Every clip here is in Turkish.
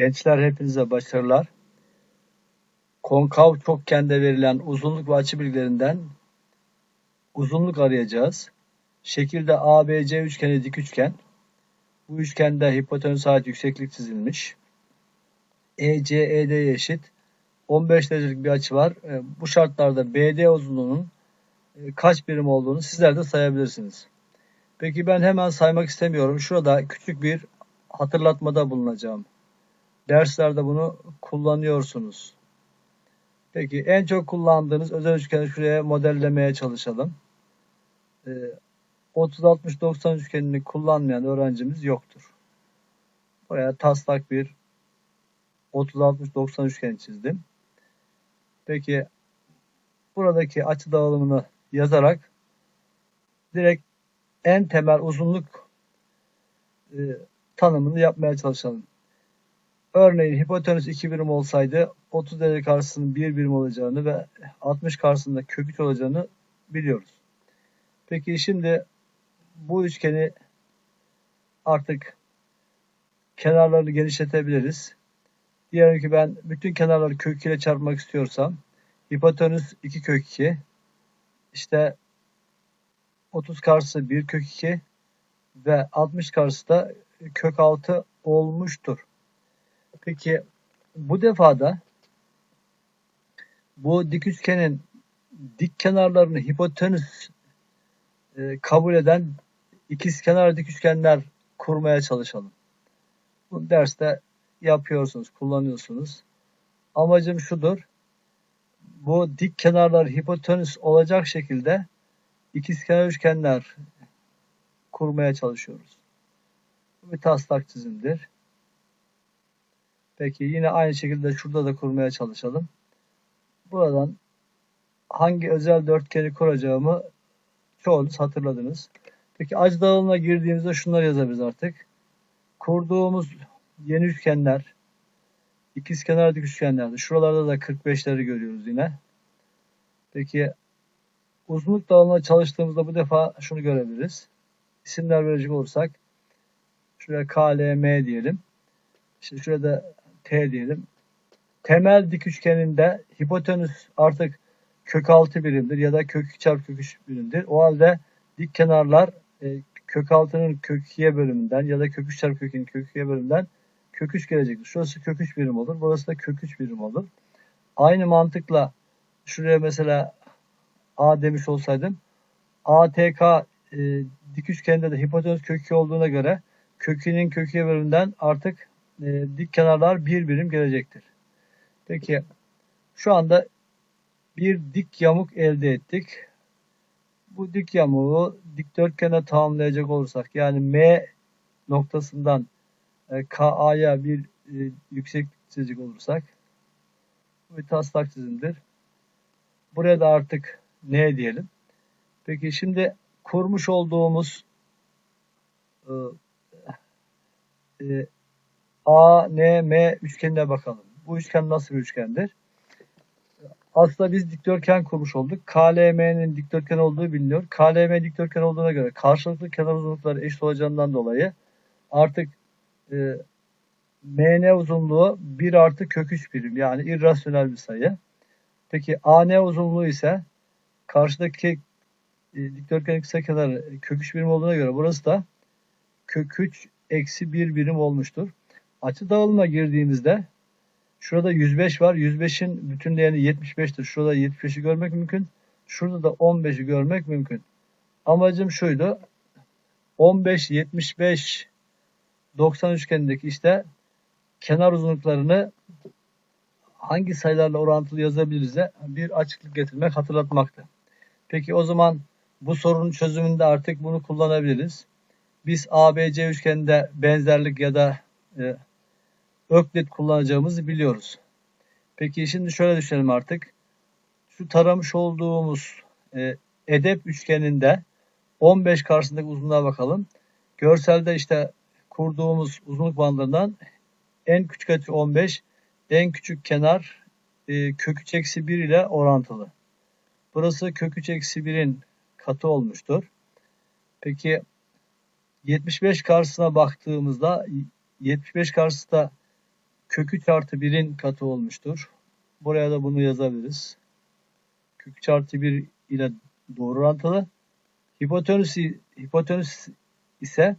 Gençler hepinize başarılar. Konkav çokgende verilen uzunluk ve açı bilgilerinden uzunluk arayacağız. Şekilde ABC üçgeni dik üçgen. Bu üçgende hipotenüs ait yükseklik çizilmiş. E EC ED'ye eşit. 15 derecelik bir açı var. E, Bu şartlarda BD uzunluğunun e, kaç birim olduğunu sizler de sayabilirsiniz. Peki ben hemen saymak istemiyorum. Şurada küçük bir hatırlatmada bulunacağım. Derslerde bunu kullanıyorsunuz. Peki en çok kullandığınız özel üçgeni şuraya modellemeye çalışalım. Ee, 30-60-90 üçgenini kullanmayan öğrencimiz yoktur. Buraya taslak bir 30-60-90 üçgeni çizdim. Peki buradaki açı dağılımını yazarak direkt en temel uzunluk e, tanımını yapmaya çalışalım. Örneğin hipotenüs 2 birim olsaydı 30 derece karşısının 1 birim olacağını ve 60 karşısında kök 3 olacağını biliyoruz. Peki şimdi bu üçgeni artık kenarlarını genişletebiliriz. Diyelim ki ben bütün kenarları kök 2 ile çarpmak istiyorsam hipotenüs 2 kök 2 işte 30 karşısı 1 kök 2 ve 60 karşısı da kök 6 olmuştur. Peki bu defada bu dik üçgenin dik kenarlarını hipotenüs e, kabul eden ikizkenar dik üçgenler kurmaya çalışalım. Bu derste yapıyorsunuz, kullanıyorsunuz. Amacım şudur. Bu dik kenarlar hipotenüs olacak şekilde ikizkenar üçgenler kurmaya çalışıyoruz. Bu bir taslak çizimdir. Peki yine aynı şekilde şurada da kurmaya çalışalım. Buradan hangi özel dörtgeni kuracağımı çoğunuz hatırladınız. Peki açı dağılımına girdiğimizde şunları yazabiliriz artık. Kurduğumuz yeni üçgenler, ikizkenar dik üçgenlerde. Şuralarda da 45'leri görüyoruz yine. Peki uzunluk dağılımına çalıştığımızda bu defa şunu görebiliriz. İsimler verecek olursak şuraya KLM diyelim. İşte şurada T diyelim. Temel dik üçgeninde hipotenüs artık kök 6 birimdir ya da kök 2 çarpı kök 3 birimdir. O halde dik kenarlar e, kök 6'nın kök 2'ye bölümünden ya da kök 3 çarpı kök 2'nin kök 2'ye bölümünden kök 3 gelecektir. Şurası kök 3 birim olur. Burası da kök 3 birim olur. Aynı mantıkla şuraya mesela A demiş olsaydım ATK e, dik üçgende de hipotenüs kök 2 olduğuna göre kökünün kök 2'ye bölümünden artık e, dik kenarlar bir birim gelecektir. Peki şu anda bir dik yamuk elde ettik. Bu dik yamuğu dikdörtgene tamamlayacak olursak yani M noktasından e, KA'ya bir e, yükseklik çizecek olursak bu bir taslak çizimdir. Buraya da artık N diyelim. Peki şimdi kurmuş olduğumuz e, e, A, N, M üçgenine bakalım. Bu üçgen nasıl bir üçgendir? Aslında biz dikdörtgen kurmuş olduk. KLM'nin dikdörtgen olduğu biliniyor. KLM dikdörtgen olduğuna göre karşılıklı kenar uzunlukları eşit olacağından dolayı artık e, MN uzunluğu 1 artı kök 3 birim yani irrasyonel bir sayı. Peki AN uzunluğu ise karşıdaki e, dikdörtgenin kısa kenarı kök 3 birim olduğuna göre burası da kök 3 eksi 1 birim olmuştur. Açı dağılımına girdiğimizde şurada 105 var. 105'in bütün değeri 75'tir. Şurada 75'i görmek mümkün. Şurada da 15'i görmek mümkün. Amacım şuydu. 15, 75, 90 üçgenindeki işte kenar uzunluklarını hangi sayılarla orantılı yazabiliriz de bir açıklık getirmek, hatırlatmaktı. Peki o zaman bu sorunun çözümünde artık bunu kullanabiliriz. Biz ABC üçgeninde benzerlik ya da e, öklit kullanacağımızı biliyoruz. Peki şimdi şöyle düşünelim artık. Şu taramış olduğumuz e, edep üçgeninde 15 karşısındaki uzunluğa bakalım. Görselde işte kurduğumuz uzunluk bandlarından en küçük açı 15, en küçük kenar e, kök 3 eksi 1 ile orantılı. Burası kök 3 eksi 1'in katı olmuştur. Peki 75 karşısına baktığımızda 75 karşısında kök 3 artı 1'in katı olmuştur. Buraya da bunu yazabiliriz. Kök 3 artı 1 ile doğru orantılı. Hipotenüs, hipotenüs ise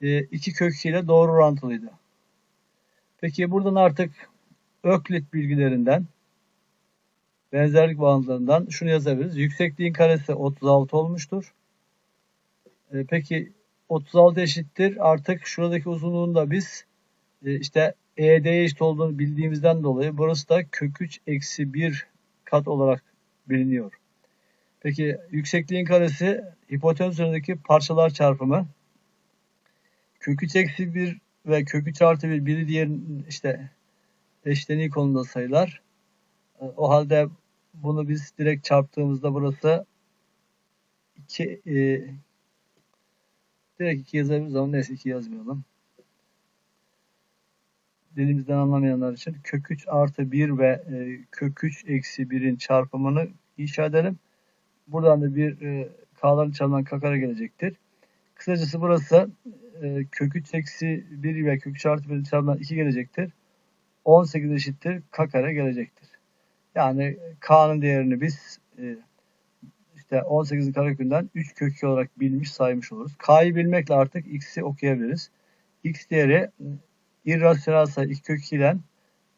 e, iki kök 2 ile doğru orantılıydı. Peki buradan artık Öklit bilgilerinden benzerlik bağıntılarından şunu yazabiliriz. Yüksekliğin karesi 36 olmuştur. E, peki 36 eşittir. Artık şuradaki uzunluğun da biz e, işte ED'ye eşit olduğunu bildiğimizden dolayı burası da kök 3 eksi 1 kat olarak biliniyor. Peki yüksekliğin karesi hipotenüs üzerindeki parçalar çarpımı. Kök 3 eksi 1 ve kök 3 artı 1 biri diğerinin işte eşleniği konumunda sayılar. E, O halde bunu biz direkt çarptığımızda burası 2 e, direkt 2 yazabiliriz ama neyse 2 yazmayalım. Dilimizden anlamayanlar için kök 3 artı 1 ve e, kök 3 eksi 1'in çarpımını inşa edelim. Buradan da bir e, k'ların çarpımından k kare gelecektir. Kısacası burası e, kök 3 eksi 1 ve kök 3 artı 1'in çarpımından 2 gelecektir. 18 eşittir k kare gelecektir. Yani k'nın değerini biz e, işte 18'in karekökünden 3 kök 2 olarak bilmiş saymış oluruz. K'yı bilmekle artık x'i okuyabiliriz. x değeri irrasyonel sayı 2 kök 2 ile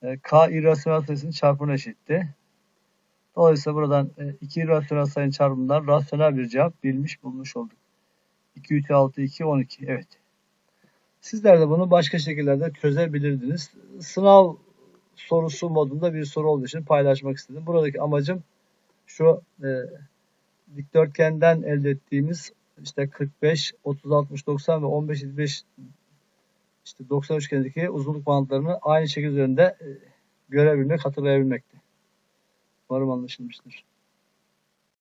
e, k irrasyonel sayısının çarpımına eşitti. Dolayısıyla buradan e, iki irrasyonel sayının çarpımından rasyonel bir cevap bilmiş bulmuş olduk. 2, 3, 6, 2, 12. Evet. Sizler de bunu başka şekillerde çözebilirdiniz. Sınav sorusu modunda bir soru olduğu için paylaşmak istedim. Buradaki amacım şu e, dikdörtgenden elde ettiğimiz işte 45, 30, 60, 90 ve 15, 25 işte 90 üçgenindeki uzunluk bantlarını aynı şekil üzerinde e, görebilmek, hatırlayabilmekti. Umarım anlaşılmıştır.